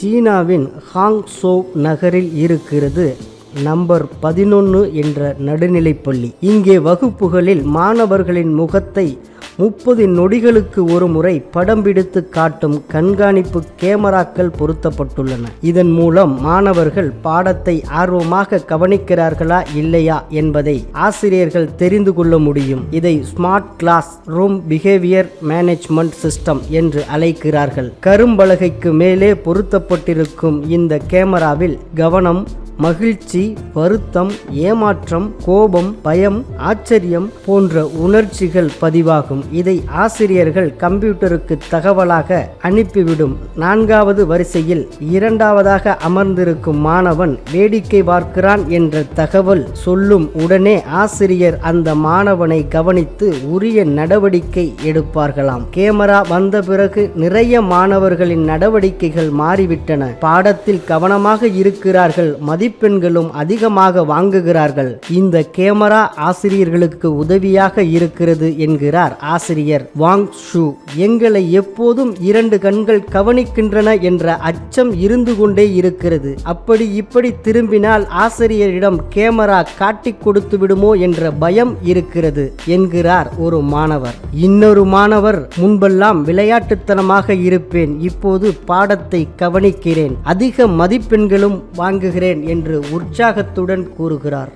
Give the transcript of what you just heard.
சீனாவின் ஹாங்சோ நகரில் இருக்கிறது நம்பர் பதினொன்று என்ற நடுநிலைப்பள்ளி. இங்கே வகுப்புகளில் மாணவர்களின் முகத்தை முப்பது நொடிகளுக்கு ஒரு முறை படம் பிடித்து காட்டும் கண்காணிப்பு கேமராக்கள் பொருத்தப்பட்டுள்ளன. இதன் மூலம் மாணவர்கள் பாடத்தை ஆர்வமாக கவனிக்கிறார்களா இல்லையா என்பதை ஆசிரியர்கள் தெரிந்து கொள்ள முடியும். இதை smart class room behaviour management system என்று அழைக்கிறார்கள். கரும்பலகைக்கு மேலே பொருத்தப்பட்டிருக்கும் இந்த கேமராவில் கவனம் மகிழ்ச்சி வருத்தம் ஏமாற்றம் கோபம் பயம் ஆச்சரியம் போன்ற உணர்ச்சிகள் பதிவாகும். இதை ஆசிரியர்கள் கம்ப்யூட்டருக்கு தகவலாக அனுப்பிவிடும். நான்காவது வரிசையில் இரண்டாவதாக அமர்ந்திருக்கும் மாணவன் வேடிக்கை பார்க்கிறான் என்ற தகவல் சொல்லும் உடனே ஆசிரியர் அந்த மாணவனை கவனித்து உரிய நடவடிக்கை எடுப்பார்களாம். கேமரா வந்த பிறகு நிறைய மாணவர்களின் நடவடிக்கைகள் மாறிவிட்டன. பாடத்தில் கவனமாக இருக்கிறார்கள். மதிப்பெண்களும் அதிகமாக வாங்குகிறார்கள். இந்த கேமரா ஆசிரியர்களுக்கு உதவியாக இருக்கிறது என்கிறார் ஆசிரியர் வாங் ஷூ. எங்களை எப்போதும் இரண்டு கண்கள் கவனிக்கின்றன என்ற அச்சம் இருந்து கொண்டே இருக்கிறது. அப்படி இப்படி திரும்பினால் ஆசிரியரிடம் கேமரா காட்டிக் கொடுத்து விடுமோ என்ற பயம் இருக்கிறது என்கிறார் ஒரு மாணவர். இன்னொரு மாணவர் முன்பெல்லாம் விளையாட்டுத்தனமாக இருப்பேன் இப்போது பாடத்தை கவனிக்கிறேன் அதிக மதிப்பெண்களும் வாங்குகிறேன் என்று உற்சாகத்துடன் கூறுகிறார்.